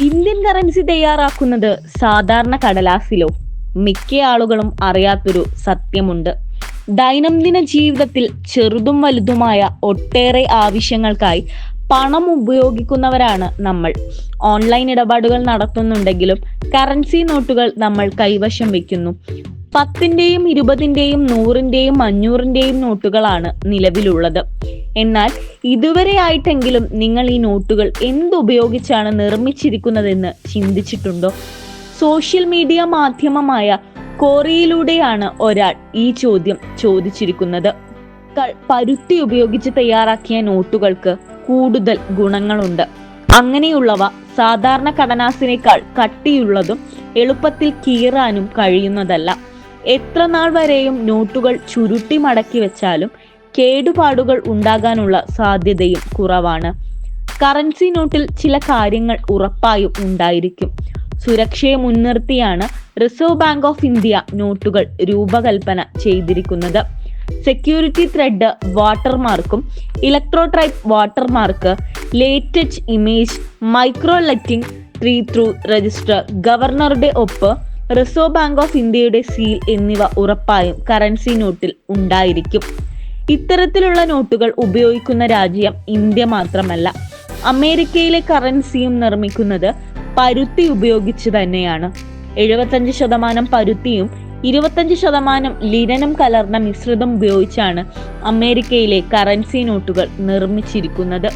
Indian currency തയ്യാറാക്കുന്നത് സാധാരണ കടലാസിലോ മിക്ക ആളുകളും അറിയാത്തൊരു സത്യമുണ്ട്. ദൈനംദിന ജീവിതത്തിൽ ചെറുതും വലുതുമായ ഒട്ടേറെ ആവശ്യങ്ങൾക്കായി പണം ഉപയോഗിക്കുന്നവരാണ് നമ്മൾ. ഓൺലൈൻ ഇടപാടുകൾ നടത്തുന്നുണ്ടെങ്കിലും കറൻസി നോട്ടുകൾ നമ്മൾ കൈവശം വെക്കുന്നു പത്തിന്റെയും ഇരുപതിന്റെയും നൂറിന്റെയും അഞ്ഞൂറിന്റെയും നോട്ടുകളാണ് നിലവിലുള്ളത്. എന്നാൽ ഇതുവരെ ആയിട്ടെങ്കിലും നിങ്ങൾ ഈ നോട്ടുകൾ എന്തുപയോഗിച്ചാണ് നിർമ്മിച്ചിരിക്കുന്നതെന്ന് ചിന്തിച്ചിട്ടുണ്ടോ? സോഷ്യൽ മീഡിയ മാധ്യമമായ കോറിയിലൂടെയാണ് ഒരാൾ ഈ ചോദ്യം ചോദിച്ചിരിക്കുന്നത്. പരുത്തി ഉപയോഗിച്ച് തയ്യാറാക്കിയ നോട്ടുകൾക്ക് കൂടുതൽ ഗുണങ്ങളുണ്ട്. അങ്ങനെയുള്ളവ സാധാരണ കടനാസിനേക്കാൾ കട്ടിയുള്ളതും എളുപ്പത്തിൽ കീറാനും കഴിയുന്നതല്ല. എത്ര നാൾ വരെയും നോട്ടുകൾ ചുരുട്ടി മടക്കി വെച്ചാലും കേടുപാടുകൾ ഉണ്ടാകാനുള്ള സാധ്യതയും കുറവാണ്. കറൻസി നോട്ടിൽ ചില കാര്യങ്ങൾ ഉറപ്പായും ഉണ്ടായിരിക്കും. സുരക്ഷയെ മുൻനിർത്തിയാണ് റിസർവ് ബാങ്ക് ഓഫ് ഇന്ത്യ നോട്ടുകൾ രൂപകൽപ്പന ചെയ്തിരിക്കുന്നത്. Security thread വാട്ടർമാർക്കും electrotype watermark latest image micro lettering three through register ഗവർണറുടെ ഒപ്പ് റിസർവ് ബാങ്ക് ഓഫ് ഇന്ത്യയുടെ സീൽ എന്നിവ ഉറപ്പായും കറൻസി നോട്ടിൽ ഉണ്ടായിരിക്കും. ഇത്തരത്തിലുള്ള നോട്ടുകൾ ഉപയോഗിക്കുന്ന രാജ്യം ഇന്ത്യ മാത്രമല്ല അമേരിക്കയിലെ കറൻസിയും നിർമ്മിക്കുന്നത് പരുത്തി ഉപയോഗിച്ച് തന്നെയാണ്. എഴുപത്തഞ്ച് ശതമാനം പരുത്തിയും ഇരുപത്തഞ്ച് ശതമാനം ലിനനും കലർന്ന മിശ്രിതം ഉപയോഗിച്ചാണ് അമേരിക്കയിലെ കറൻസി നോട്ടുകൾ നിർമ്മിച്ചിരിക്കുന്നത്.